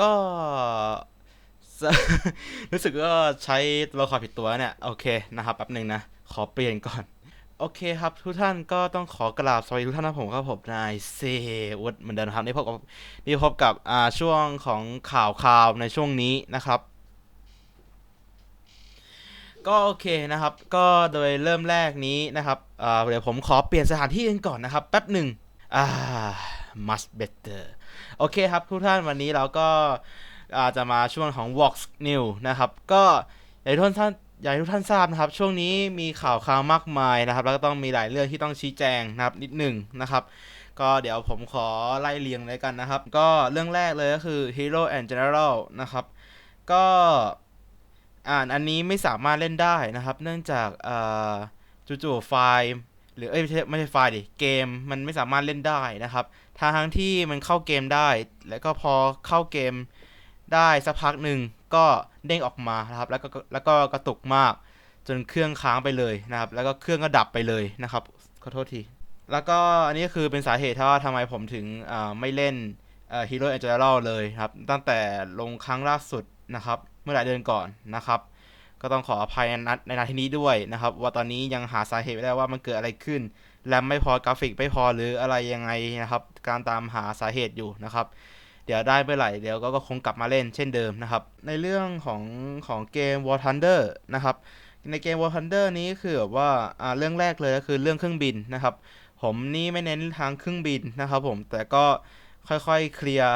ก็รู้สึกว่าใช้ตัวละครผิดตัวเนี่ย โอเคนะครับแป๊บหนึ่งนะ ขอเปลี่ยนก่อน โอเคครับทุกท่านก็ต้องขอกราบสวัสดีทุกท่านนะผมครับผมนายเซวุฒเหมือนเดิมนครับนี่พบกับนี่พบกับอ่าช่วงของข่าวข่าวในช่วงนี้นะครับ ก็โอเคนะครับ ก็โดยเริ่มแรกนี้นะครับอ่าเดี๋ยวผมขอเปลี่ยนสถานที่กันก่อนนะครับ แป๊บหนึ่งอ่า much better โอเคครับทุกท่านวันนี้เราก็อาจะมาช่วงของ Vox New นะครับ ก็อย่างทุกท่านอย่างทุกท่านทราบนะครับ ช่วงนี้มีข่าวข่าวมากมายนะครับ แล้วก็ต้องมีหลายเรื่องที่ต้องชี้แจงนะครับนิดหนึ่งนะครับ ก็เดี๋ยวผมขอไล่เรียงเลยกันนะครับ ก็เรื่องแรกเลยก็คือ Hero and General นะครับ ก็อ่านอันนี้ไม่สามารถเล่นได้นะครับ เนื่องจากจู่ๆไฟล์ หรือเอ้ยไม่ใช่ไม่ใช่ไฟล์ดิเกมมันไม่สามารถเล่นได้นะครับ ทางทั้งที่มันเข้าเกมได้ แล้วก็พอเข้าเกมได้สักพักหนึ่งก็เด้งออกมานะครับ แล้วก็แล้วก็กระตุกมาก จนเครื่องค้างไปเลยนะครับ แล้วก็เครื่องก็ดับไปเลยนะครับขอโทษที แล้วก็อันนี้ก็คือเป็นสาเหตุที่ว่าทำไมผมถึงไม่เล่นเอ่อ Hero and General เลยครับ ตั้งแต่ลงครั้งล่าสุดนะครับ เมื่อหลายเดือนก่อนนะครับ ก็ต้องขออภัยในนัดในนาทีนี้ด้วยนะครับ ว่าตอนนี้ยังหาสาเหตุไม่ได้ว่ามันเกิดอะไรขึ้น แรมไม่พอกราฟิกไม่พอหรืออะไรยังไงนะครับ การตามหาสาเหตุอยู่นะครับ เดี๋ยวได้เมื่อไหร่เดี๋ยวก็คงกลับมาเล่นเช่นเดิมนะครับ ในเรื่องของของเกม War Thunder นะครับ ในเกม War Thunder นี้คือแบบว่าอ่าเรื่องแรกเลยก็คือเรื่องเครื่องบินนะครับ ผมนี่ไม่เน้นทางเครื่องบินนะครับผมแต่ก็ค่อยๆเคลียร์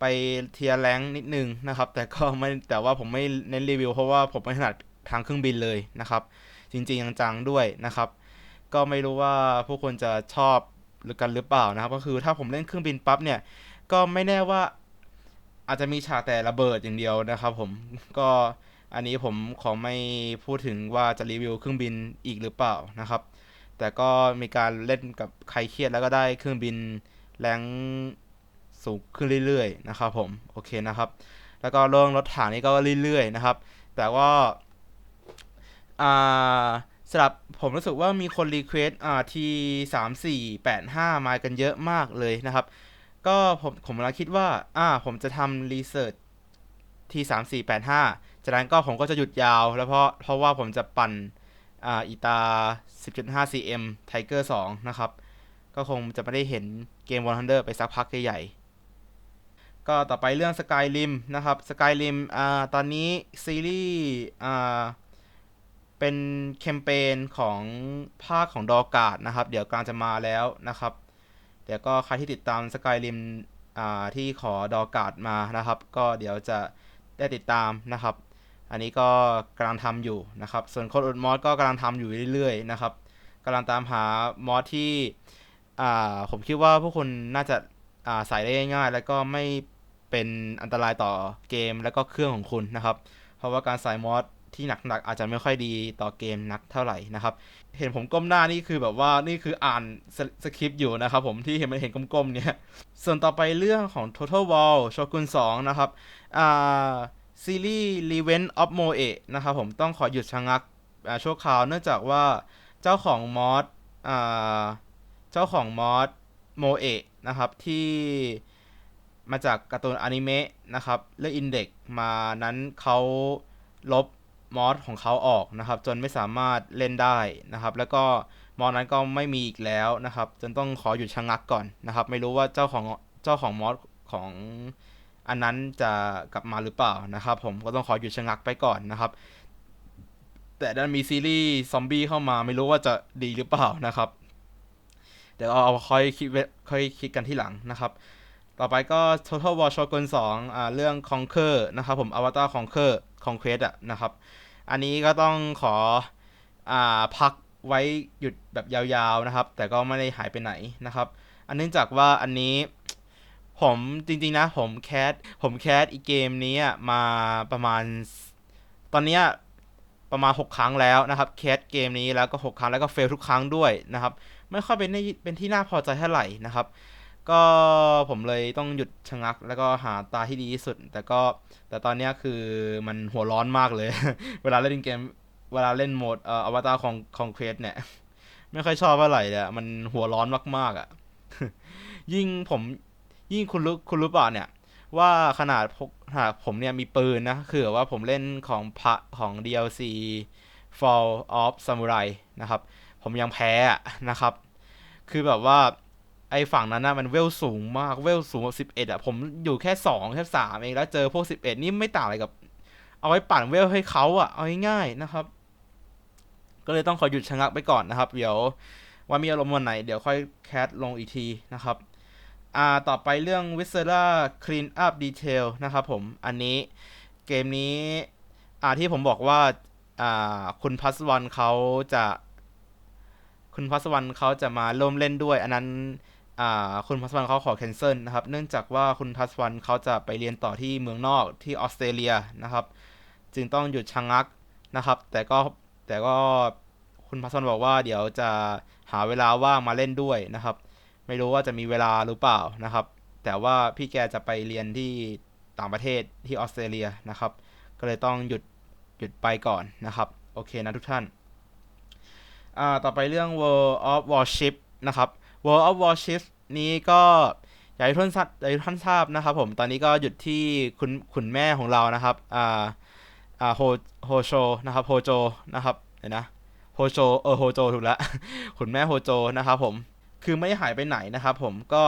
ไปเทียร์แรงนิดนึงนะครับ แต่ก็ไม่แต่ว่าผมไม่เน้นรีวิวเพราะว่าผมไม่ถนัดทางเครื่องบินเลยนะครับ จริงๆจังๆด้วยนะครับ ก็ไม่รู้ว่าผู้คนจะชอบหรือกันหรือเปล่านะครับ ก็คือถ้าผมเล่นเครื่องบินปั๊บเนี่ย ก็ไม่แน่ว่าอาจจะมีฉากแต่ระเบิดอย่างเดียวนะครับ ผมก็อันนี้ผมขอไม่พูดถึงว่าจะรีวิวเครื่องบินอีกหรือเปล่านะครับ แต่ก็มีการเล่นกับใครเครียดแล้วก็ได้เครื่องบินแรงสูงขึ้นเรื่อยๆนะครับ ผมโอเคนะครับ แล้วก็เรื่องรถถังนี่ก็เรื่อยๆนะครับ แต่ว่าอ่า สำหรับผมรู้สึกว่ามีคนรีเควสอ่าทีสามสี่แปดห้ามากันเยอะมากเลยนะครับ ก็ผมผมกำลังคิดว่า อ่า ผมจะทำรีเสิร์ชทีสามสี่แปดห้าจากนั้นก็ผมก็จะหยุดยาว แล้วเพราะเพราะว่าผมจะปั่นอ่าอีตา 10.5 cm Tiger 2 นะครับ ก็คงจะไม่ได้เห็นเกม War Thunder ไปสักพักใหญ่ๆก็ต่อไปเรื่อง Skyrim นะครับ Skyrim อ่าตอนนี้ซีรีส์อ่า เป็นแคมเปญของภาคของดอกาดนะครับ เดี๋ยวกลังจะมาแล้วนะครับ เดี๋ยวก็ใครที่ติดตาม Skyrim อ่าที่ขอดอกาดมานะครับ ก็เดี๋ยวจะได้ติดตามนะครับ อันนี้ก็กำลังทำอยู่นะครับ ส่วนคนอุดมอสก็กำลังทำอยู่เรื่อยๆนะครับกำลังตามหามอสที่อ่าผมคิดว่าผู้คนน่าจะอ่าใส่ได้ง่ายๆแล้วก็ไม่เป็นอันตรายต่อเกมแล้วก็เครื่องของคุณนะครับ เพราะว่าการใส่มอส ที่หนักๆอาจจะไม่ค่อยดีต่อเกมนักเท่าไหร่นะครับ เห็นผมก้มหน้านี่คือแบบว่านี่คืออ่านสสคริปต์อยู่นะครับผมที่เห็นมันเห็นก้มๆเนี่ยส่วนต่อไปเรื่องของ Total War Shogun 2 นะครับอ่าซีรีส์ Revenge of Moe นะครับผมต้องขอหยุดชะงักชั่วคราวเนื่องจากว่าเจ้าของมอสอ่าเจ้าของมอสโมเอะนะครับที่มาจากการ์ตูนอนิเมะนะครับเรื่องอินเด็กมานั้นเขาลบ มอสของเขาออกนะครับ จนไม่สามารถเล่นได้นะครับ แล้วก็มอสนั้นก็ไม่มีอีกแล้วนะครับ จนต้องขอหยุดชะงักก่อนนะครับ ไม่รู้ว่าเจ้าของเจ้าของมอสของอันนั้นจะกลับมาหรือเปล่านะครับ ผมก็ต้องขอหยุดชะงักไปก่อนนะครับ แต่ดันมีซีรีส์ซอมบี้เข้ามาไม่รู้ว่าจะดีหรือเปล่านะครับเดี๋ยวเอาเอาค่อยคิดค่อยคิดกันที่หลังนะครับ ต่อไปก็ Total War Shogun 2อ่าเรื่อง Conquer นะครับผม Avatar Conquer Conquest อะนะครับ อันนี้ก็ต้องขออ่าพักไว้หยุดแบบยาวๆนะครับ แต่ก็ไม่ได้หายไปไหนนะครับ อันเนื่องจากว่าอันนี้ผมจริงๆนะผมแคสผมแคสอีกเกมนี้มาประมาณ ตอนนี้ประมาณ 6 ครั้งแล้วนะครับแคสเกมนี้แล้วก็ 6 ครั้งแล้วก็เฟลทุกครั้งด้วยนะครับ ไม่ค่อยเป็นเป็นที่น่าพอใจเท่าไหร่นะครับ ก็ผมเลยต้องหยุดชะงัก แล้วก็หาตาที่ดีที่สุด แต่ก็แต่ตอนนี้คือมันหัวร้อนมากเลย เวลาเล่นเกม เวลาเล่นโหมดเอ่ออวตารของของเควสเนี่ย ไม่ค่อยชอบเท่าไหร่เลยอะมันหัวร้อนมากๆอะ่ะ ยิ่งผมยิ่งคุณรู้คุณรู้ป่าเนี่ย ว่าขนาดพกขนาดผมเนี่ยมีปืนนะ คือว่าผมเล่นของพระของ DLC Fall of Samurai นะครับ ผมยังแพ้นะครับ คือแบบว่า ไอฝั่งนั้นนะมันเวลสูงมากเวลสูงสิบเอ็ดอะผมอยู่แค่สองแค่สามเองแล้วเจอพวกสิบเอ็ดนี่ไม่ต่างอะไรกับ เอาไว้ปั่นเวลให้เขาอะเอาง่ายๆนะครับ ก็เลยต้องขอหยุดชะงักไปก่อนนะครับ เดี๋ยวว่ามีอารมณ์วันไหน เดี๋ยวค่อยแคสลงอีกทีนะครับอ่าต่อไปเรื่อง v i s e r a Clean Up Detail นะครับผมอันนี้เกมนี้อ่าที่ผมบอกว่าอ่าคุณพัสวันเขาจะ คุณพัสวันเขาจะมาร่วมเล่นด้วย อันนั้น คุณพัสวันเขาขอแคนเซิลนะครับ เนื่องจากว่าคุณพัสวันเขาจะไปเรียนต่อที่เมืองนอกที่ออสเตรเลียนะครับ จึงต้องหยุดชะงักนะครับ แต่ก็แต่ก็คุณพัสวันบอกว่าเดี๋ยวจะหาเวลาว่างมาเล่นด้วยนะครับ ไม่รู้ว่าจะมีเวลาหรือเปล่านะครับ แต่ว่าพี่แกจะไปเรียนที่ต่างประเทศที่ออสเตรเลียนะครับ ก็เลยต้องหยุดหยุดไปก่อนนะครับ โอเคนะทุกท่าน อ่า ต่อไปเรื่อง World of Warship นะครับ World of Warship นี้ก็อยากให้ท่านทราบอยากให้ท่านทราบนะครับผม ตอนนี้ก็หยุดที่คุณคุณแม่ของเรานะครับ อ่า อ่า โฮ โฮโช นะครับ โฮโจ นะครับเดี๋ยวนะ โฮโจ เออ โฮโจ ถูกแล้วคุณแม่โฮโจ นะครับผม คือไม่ได้หายไปไหนนะครับผม ก็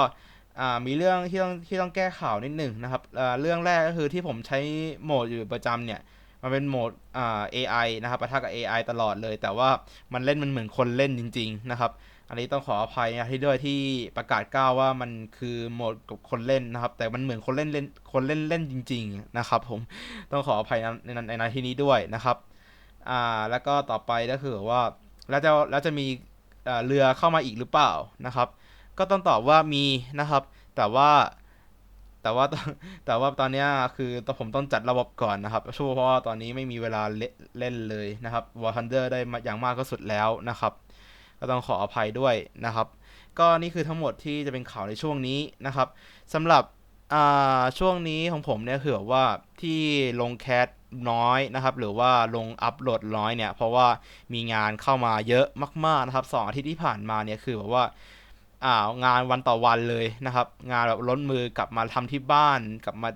อ่า มีเรื่องที่ต้องที่ต้องแก้ข่าวนิดหนึ่งนะครับ อ่า เรื่องแรกก็คือที่ผมใช้โหมดอยู่ประจำเนี่ย มันเป็นโหมดอ่า AI นะครับปะทะกับ AI ตลอดเลย แต่ว่ามันเล่นมันเหมือนคนเล่นจริง ๆ นะครับ อันนี้ต้องขออภัยนะที่ด้วยที่ประกาศก้าวว่ามันคือโหมดกับคนเล่นนะครับ แต่มันเหมือนคนเล่นเล่นคนเล่นเล่นจริง ๆ นะครับ ผมต้องขออภัยในในในที่นี้ด้วยนะครับอ่าแล้วก็ต่อไปก็คือว่าแล้วจะแล้วจะมีเรือเข้ามาอีกหรือเปล่านะครับ ก็ต้องตอบว่ามีนะครับ แต่ว่า แต่ว่าแต่ว่าตอนนี้คือตอนผมต้องจัดระบบก่อนนะครับช่วเพราะว่าตอนนี้ไม่มีเวลาเล่นเล่นเลยนะครับ War Thunder ได้มาอย่างมากก็สุดแล้วนะครับ ก็ต้องขออภัยด้วยนะครับ ก็นี่คือทั้งหมดที่จะเป็นข่าวในช่วงนี้นะครับสำหรับอ่าช่วงนี้ของผมเนี่ยคือแบบว่าที่ลงแคสน้อยนะครับ หรือว่าลงอัปโหลดน้อยเนี่ย เพราะว่ามีงานเข้ามาเยอะมากๆนะครับสองอาทิตย์ที่ผ่านมาเนี่ยคือแบบว่า อ่างานวันต่อวันเลยนะครับ งานแบบล้นมือกลับมาทำที่บ้านกลับมา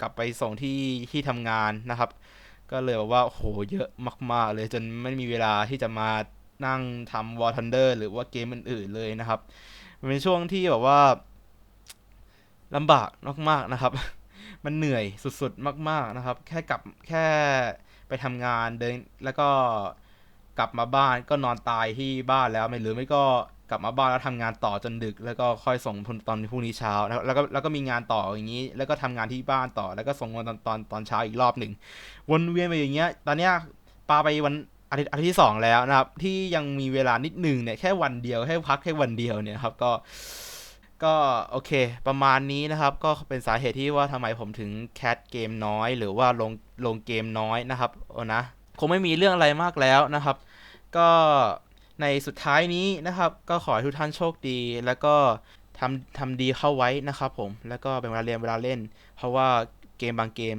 กลับไปส่งที่ที่ทำงานนะครับ ก็เลยแบบว่าโหเยอะมาก ๆ เลยจนไม่มีเวลาที่จะมานั่งทำ War Thunder หรือว่าเกมอื่น ๆ เลยนะครับมันเป็นช่วงที่แบบว่าลำบากมากๆนะครับ มันเหนื่อยสุดๆมาก ๆนะครับ แค่กลับแค่ไปทำงานเดินแล้วก็กลับมาบ้านก็นอนตายที่บ้านแล้วไม่หรือไม่ก็ กลับมาบ้านแล้วทำงานต่อจนดึก แล้วก็ค่อยส่งตอนพรุ่งนี้เช้า แล้วแล้วก็แล้วก็มีงานต่ออย่างนี้ แล้วก็ทำงานที่บ้านต่อ แล้วก็ส่งวันตอนตอนตอนเช้าอีกรอบหนึ่งวนเวียนไปอย่างเงี้ย ตอนเนี้ยปาไปวันอาทิตย์อาทิตย์ที่สองแล้วนะครับ ที่ยังมีเวลานิดหนึ่งเนี่ยแค่วันเดียวแค่พักแค่วันเดียวเนี่ยครับก็ก็โอเค ประมาณนี้นะครับ ก็เป็นสาเหตุที่ว่าทำไมผมถึงแคสเกมน้อย หรือว่าลงลงเกมน้อยนะครับโอ้นะคงไม่มีเรื่องอะไรมากแล้วนะครับ ก็ ในสุดท้ายนี้นะครับ ก็ขอให้ทุกท่านโชคดี แล้วก็ทำทำดีเข้าไว้นะครับผม แล้วก็เป็นเวลาเรียนเวลาเล่น เพราะว่าเกมบางเกม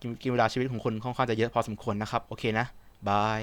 กินกินเวลาชีวิตของคุณค่อนข้างจะเยอะพอสมควรนะครับ โอเคนะบาย